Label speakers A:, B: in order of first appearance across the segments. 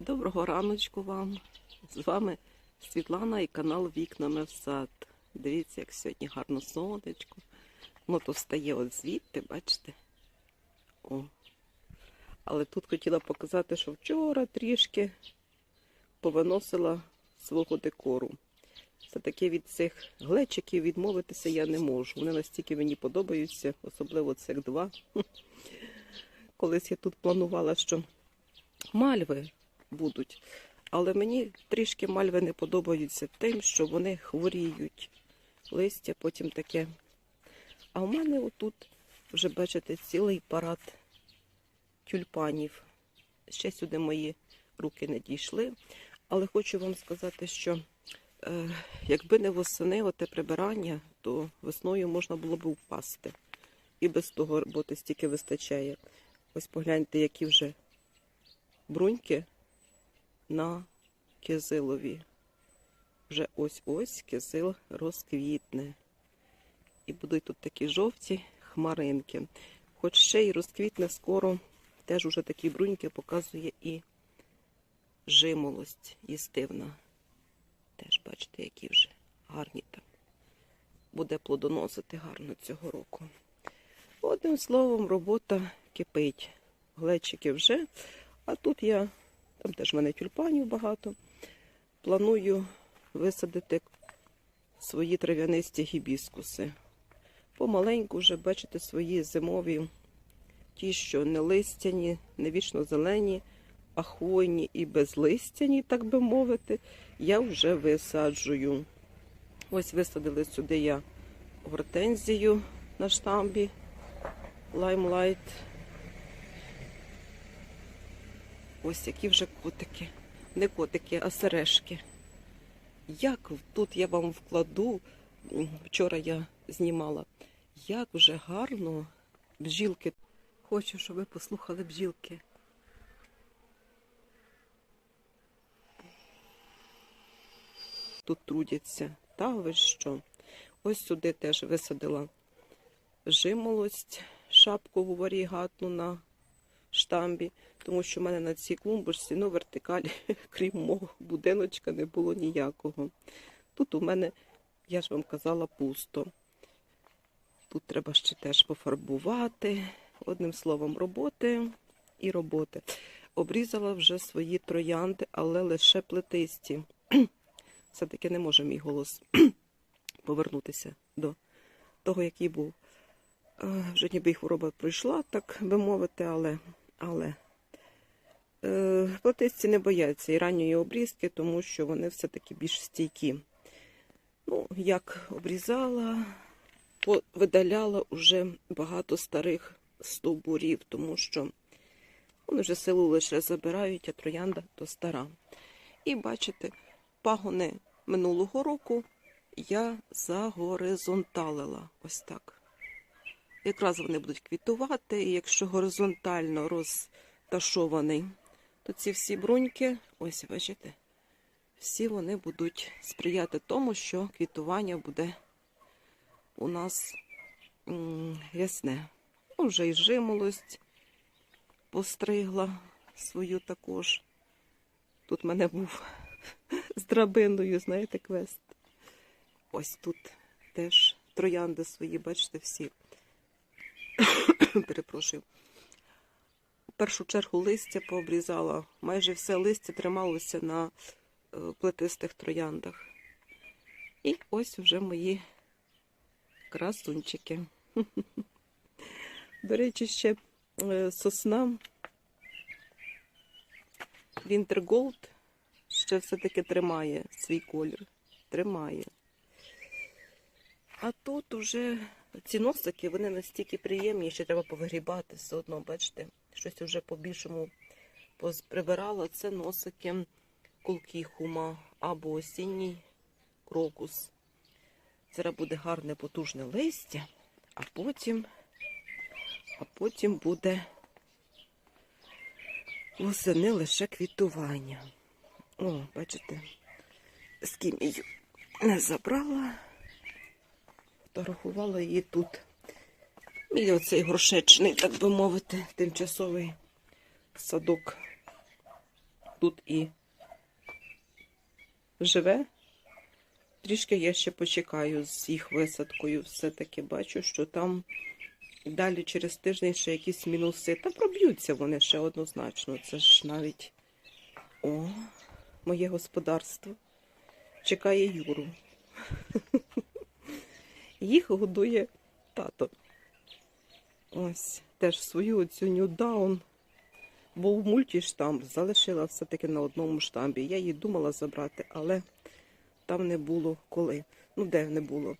A: Доброго раночку вам. З вами Світлана і канал Вікнами в сад. Дивіться, як сьогодні гарно сонечко. Воно то встає от звідти, бачите? О. Але тут хотіла показати, що вчора трішки повиносила свого декору. Все-таки від цих глечиків відмовитися я не можу. Вони настільки мені подобаються, особливо цих два. Колись я тут планувала, що мальви будуть. Але мені трішки мальви не подобаються тим, що вони хворіють. Листя потім таке. А в мене отут вже бачите цілий парад тюльпанів. Ще сюди мої руки не дійшли. Але хочу вам сказати, що е, якби не восени оте прибирання, то весною можна було б впасти. І без того роботи стільки вистачає. Ось погляньте, які вже бруньки на кизилові. Вже ось-ось кизил розквітне. І будуть тут такі жовті хмаринки. Хоч ще й розквітне скоро, теж уже такі бруньки показує і жимолость їстивна. Теж бачите, які вже гарні там. Буде плодоносити гарно цього року. Одним словом, робота кипить. Глечики вже. А тут я, там теж в мене тюльпанів багато. Планую висадити свої трав'янисті гібіскуси. Помаленьку вже бачите свої зимові, ті, що не листяні, не вічно зелені, а хвойні і безлистяні, так би мовити, я вже висаджую. Ось висадили сюди я гортензію на штамбі Лаймлайт. Ось які вже котики. Не котики, а сережки. Як тут я вам вкладу, вчора я знімала, як вже гарно бджілки. Хочу, щоб ви послухали бджілки. Тут трудяться. Та ви що? Ось сюди теж висадила жимолость, шапкову варігатну на штамбі, тому що в мене на цій клумбочці, ну, вертикалі, крім мого будиночка, не було ніякого. Тут у мене, я ж вам казала, пусто. Тут треба ще теж пофарбувати. Одним словом, роботи і роботи. Обрізала вже свої троянди, але лише плетисті. Все-таки не може мій голос повернутися до того, який був. Е, Вже ніби хвороба пройшла, так би мовити, але, але е, платисті не бояться і ранньої обрізки, тому що вони все-таки більш стійкі. Ну, як обрізала, видаляла вже багато старих стовбурів, тому що вони вже силу лише забирають, а троянда то стара. І бачите, пагони минулого року я загоризонталила. Ось так. Якраз вони будуть квітувати, і якщо горизонтально розташований, то ці всі бруньки, ось бачите, всі вони будуть сприяти тому, що квітування буде у нас рясне. Ну, вже і жимолость постригла свою також. Тут в мене був з драбиною, знаєте, квест. Ось тут теж троянди свої, бачите, всі. Перепрошую. В першу чергу листя пообрізала. Майже все листя трималося на е, плетистих трояндах. І ось вже мої красунчики. До речі, ще е, сосна Gold ще все-таки тримає свій колір. Тримає. А тут уже ці носики, вони настільки приємні, що треба повигрібати все одно, бачите, щось вже по-більшому прибирала. Це носики кулкіхума або осінній крокус. Зараз буде гарне потужне листя, а потім, а потім буде восени лише квітування. О, бачите, скімію не забрала, фотографувала її тут. Мій оцей горшечний, так би мовити, тимчасовий садок тут і живе. Трішки я ще почекаю з їх висадкою. Все-таки бачу, що там далі через тиждень ще якісь мінуси. Та проб'ються вони ще однозначно. Це ж навіть о, моє господарство. Чекає Юру. Їх годує тато. Ось теж свою оцю нюдаун. Був мультіштамп, залишила все-таки на одному штамбі. Я її думала забрати, але там не було коли. Ну, де не було.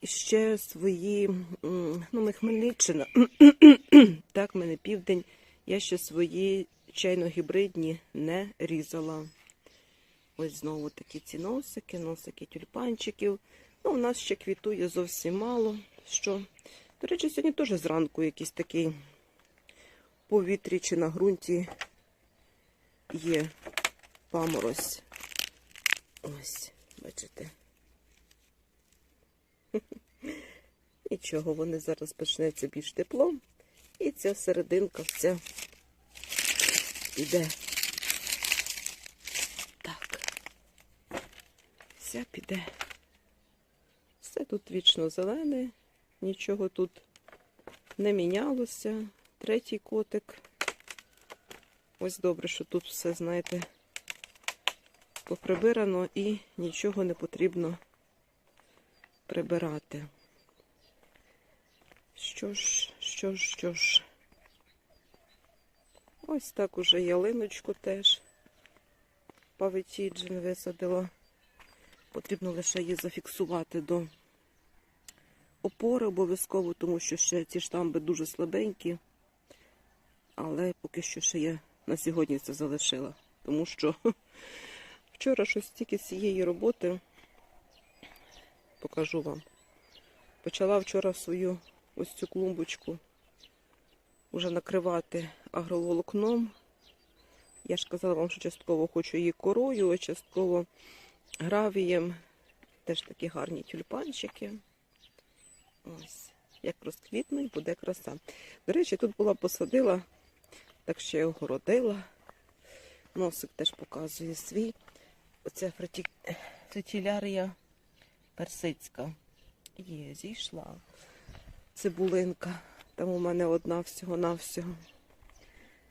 A: І ще свої, ну, ми Хмельниччина, так, в мене південь. Я ще свої чайно-гібридні не різала. Ось знову такі ці носики, носики тюльпанчиків. Ну, у нас ще квітує зовсім мало. Що. До речі, сьогодні теж зранку якийсь такий повітрі чи на ґрунті є паморозь. Ось, бачите. Нічого, вони зараз почнеться більш тепло. І ця серединка вся піде. Так. Вся піде. Все тут вічно зелене, нічого тут не мінялося. Третій котик. Ось добре, що тут все, знаєте, поприбирано і нічого не потрібно прибирати. Що ж, що ж, що ж. Ось так уже ялиночку теж павитіджин висадила. Потрібно лише її зафіксувати до опори обов'язково, тому що ще ці штамби дуже слабенькі. Але поки що ще я на сьогодні це залишила. Тому що вчора щось тільки з цієї роботи покажу вам. Почала вчора свою ось цю клумбочку вже накривати агроволокном. Я ж казала вам, що частково хочу її корою, частково гравієм. Теж такі гарні тюльпанчики. Ось, як розквітнуть, буде краса. До речі, тут була посадила, так ще й огородила. Носик теж показує свій. Оця фреті... фретілярія персидська. Є, зійшла. Цибулинка. Там у мене одна всього-навсього.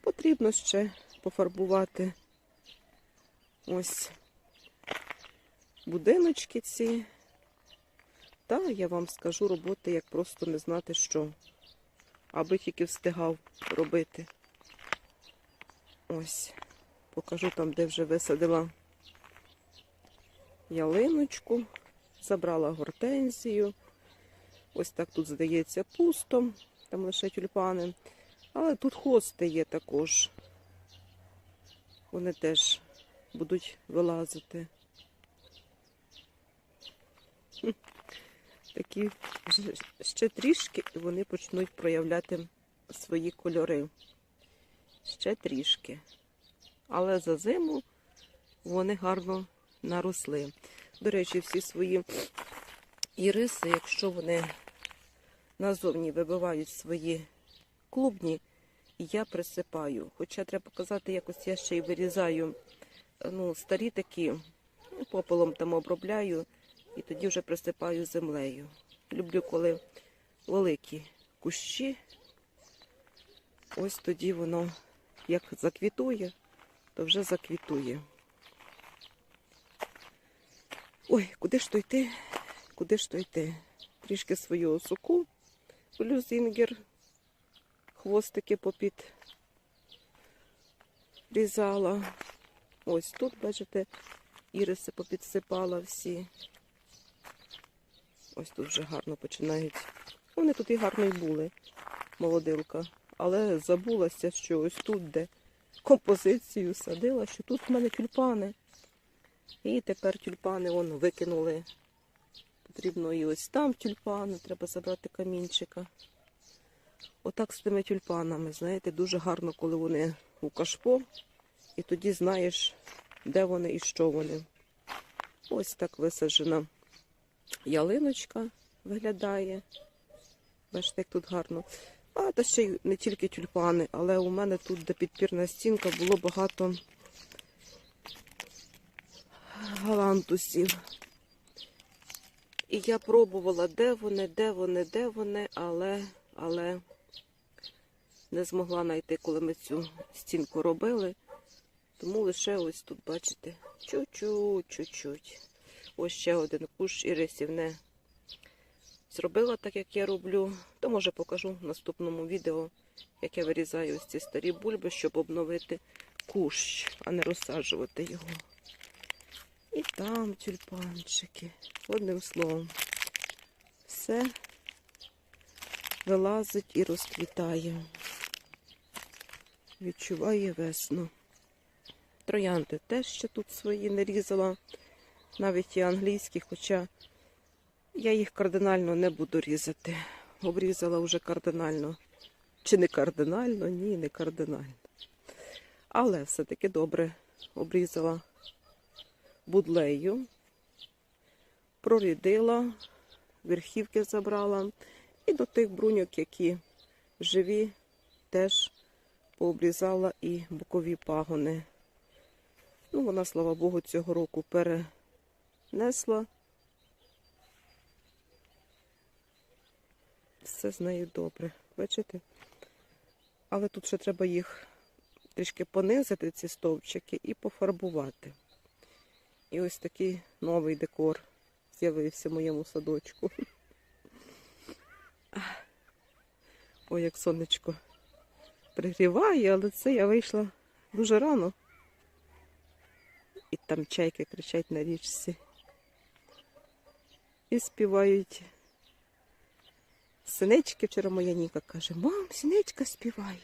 A: Потрібно ще пофарбувати ось будиночки ці. Та я вам скажу роботи, як просто не знати що. Аби тільки встигав робити. Ось, покажу там, де вже висадила ялиночку, забрала гортензію. Ось так тут, здається, пусто, там лише тюльпани. Але тут хости є також. Вони теж будуть вилазити. Такі ще трішки і вони почнуть проявляти свої кольори. Ще трішки. Але за зиму вони гарно наросли. До речі, всі свої іриси, якщо вони назовні вибивають свої клубні, я присипаю. Хоча треба казати, якось я ще й вирізаю ну, старі такі, ну, попелом там обробляю і тоді вже присипаю землею. Люблю, коли великі кущі, ось тоді воно як заквітує, то вже заквітує. Ой, куди ж то йти? Куди ж то йти? Трішки свого соку блюзингер, хвостики попід різала. Ось тут, бачите, іриси попідсипала всі. Ось тут вже гарно починають. Вони тут і гарно й були, молодилка. Але забулася, що ось тут, де композицію садила, що тут в мене тюльпани. І тепер тюльпани вон викинули. Потрібно і ось там тюльпани, треба забрати камінчика. Отак з тими тюльпанами, знаєте, дуже гарно, коли вони у кашпо, і тоді знаєш, де вони і що вони. Ось так висаджена ялиночка виглядає. Бачите, як тут гарно. А та ще й не тільки тюльпани, але у мене тут, де підпірна стінка, було багато галантусів. І я пробувала, де вони, де вони, де вони, але, але не змогла знайти, коли ми цю стінку робили. Тому лише ось тут, бачите, чуть-чуть, чуть-чуть. Ось ще один кущ ірисів не зробила так, як я роблю. То може покажу в наступному відео, як я вирізаю ось ці старі бульби, щоб обновити кущ, а не розсаджувати його. І там тюльпанчики. Одним словом, все вилазить і розквітає. Відчуває весну. Троянди теж ще тут свої не різала, навіть і англійські, хоча я їх кардинально не буду різати. Обрізала вже кардинально. Чи не кардинально? Ні, не кардинально. Але все-таки добре обрізала будлею, прорідила, верхівки забрала. І до тих бруньок, які живі, теж пообрізала і бокові пагони. Ну, вона, слава Богу, цього року перенесла. Все з нею добре. Бачите? Але тут ще треба їх трішки понизити, ці стовпчики, і пофарбувати. І ось такий новий декор з'явився в моєму садочку. Ой, як сонечко пригріває, але це я вийшла дуже рано. І там чайки кричать на річці. І співають. Синички вчора моя Ніка каже, мам, синичка співає.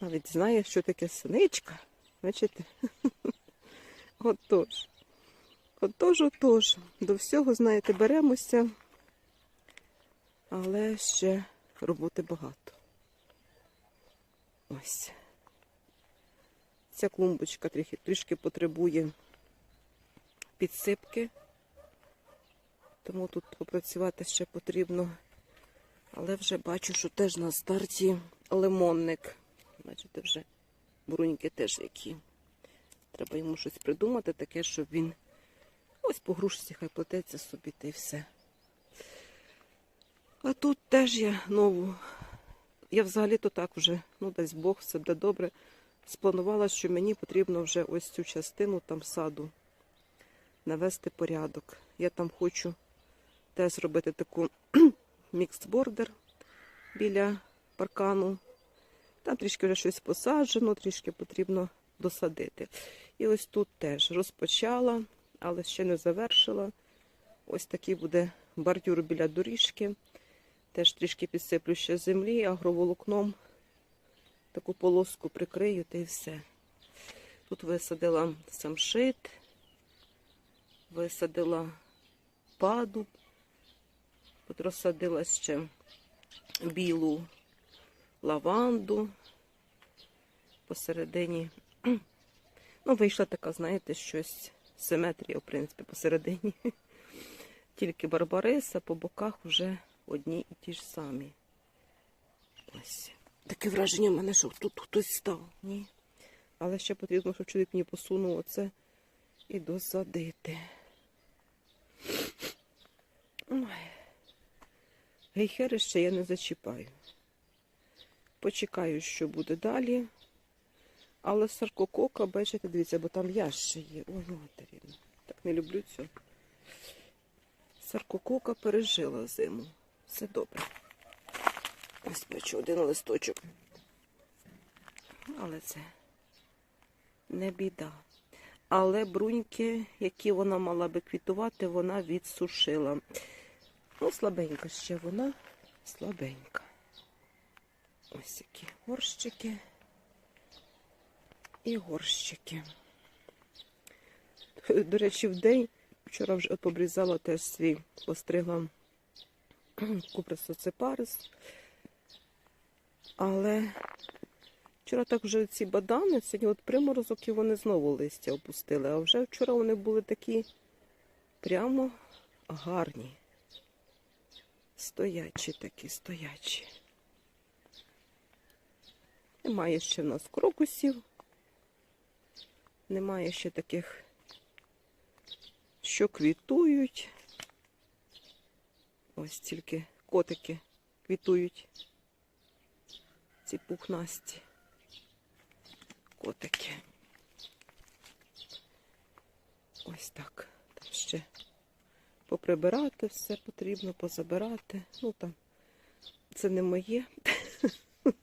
A: Навіть знає, що таке синичка. Бачите? Отож. Отож, отож. До всього, знаєте, беремося, але ще роботи багато. Ось. Ця клумбочка трішки, потребує підсипки, тому тут попрацювати ще потрібно. Але вже бачу, що теж на старті лимонник. Бачите, вже бруньки теж які. Треба йому щось придумати, таке, щоб він ось по грушці хай плететься собі та й все. А тут теж я нову. Я взагалі-то так вже, ну дасть Бог, все буде добре. Спланувала, що мені потрібно вже ось цю частину там саду навести порядок. Я там хочу теж зробити таку мікс-бордер біля паркану. Там трішки вже щось посаджено, трішки потрібно досадити. І ось тут теж розпочала, але ще не завершила. Ось такий буде бордюр біля доріжки. Теж трішки підсиплю ще землі, агроволокном. Таку полоску прикрию та й все. Тут висадила самшит, висадила падуб, тут розсадила ще білу лаванду посередині. Ну, вийшла така, знаєте, щось симетрія, в принципі, посередині. Тільки барбариса, по боках вже одні і ті ж самі. Ось. Таке враження в мене, що тут хтось став. Ні. Але ще потрібно, щоб чоловік мені посунув оце і досадити. Ой. Гейхери ще я не зачіпаю. Почекаю, що буде далі. Але саркокока, бачите, дивіться, бо там я ще є. Ой, матеріна. Так не люблю цього. Саркокока пережила зиму. Все добре. Ось бачу один листочок. Але це не біда. Але бруньки, які вона мала би квітувати, вона відсушила. Ну, слабенька ще вона, слабенька. Ось які горщики і горщики. До речі, в день вчора вже от обрізала теж свій, постригла куприсоцепарис. Але вчора так вже ці бадани, сьогодні от приморозок і вони знову листя опустили. А вже вчора вони були такі прямо гарні. Стоячі такі, стоячі. Немає ще в нас крокусів. Немає ще таких що квітують. Ось тільки котики квітують. Ці пухнасті котики. Ось так. Там ще поприбирати все потрібно, позабирати. Ну там це не моє.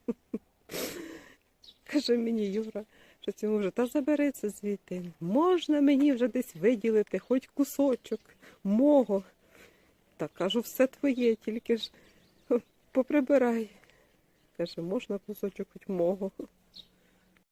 A: Каже мені Юра, що цьому вже та забери це звідти. Можна мені вже десь виділити, хоч кусочок мого. Так кажу, все твоє, тільки ж поприбирай. Каже, можна кусочок хоч мого.